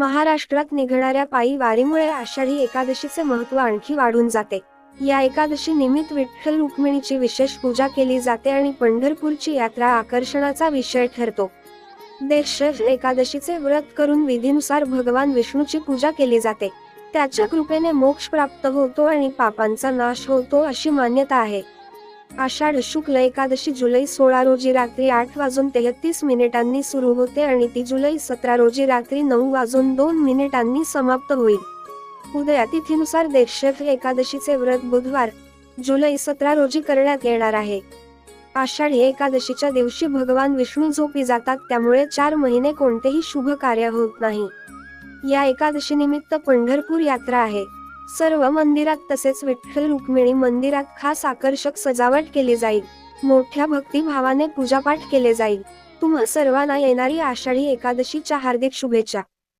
महाराष्ट्रात निघणाऱ्या पायी वारीमुळे आषाढी एकादशीचे महत्त्व आणखी वाढून जाते. या एकादशी निमित्त विठ्ठल रुक्मिणीची विशेष पूजा केली जाते आणि पंढरपूरची यात्रा आकर्षणाचा विषय ठरतो. देश एकादशीचे व्रत करून विधीनुसार भगवान विष्णूची पूजा केली जाते. त्याच्या कृपेने मोक्ष प्राप्त होतो आणि पापांचा नाश होतो अशी मान्यता आहे. आषाढ शुक्ल एकादशी जुलै सोळा रोजी रात्री आठ वाजून तेहतीस मिनिटांनी सुरू होते आणि ती जुलै सतरा रोजी रात्री नऊ वाजून दोन मिनिटांनी समाप्त होईल. उदया तिथीनुसार देशफ एकादशीचे व्रत बुधवार जुलै सतरा रोजी करण्यात येणार आहे. आषाढी एकादशीच्या दिवशी भगवान विष्णू झोपी जातात त्यामुळे चार महिने कोणतेही शुभ कार्य होत नाही. या एकादशी निमित्त पंढरपूर यात्रा आहे. सर्व मंदिरात तसेच विठ्ठल रुक्मिणी मंदिरात खास आकर्षक सजावट केली जाईल. मोठ्या भक्तिभावाने पूजापाठ केले जाईल. तुम्हा सर्वांना येणारी आषाढी एकादशीच्या हार्दिक शुभेच्छा.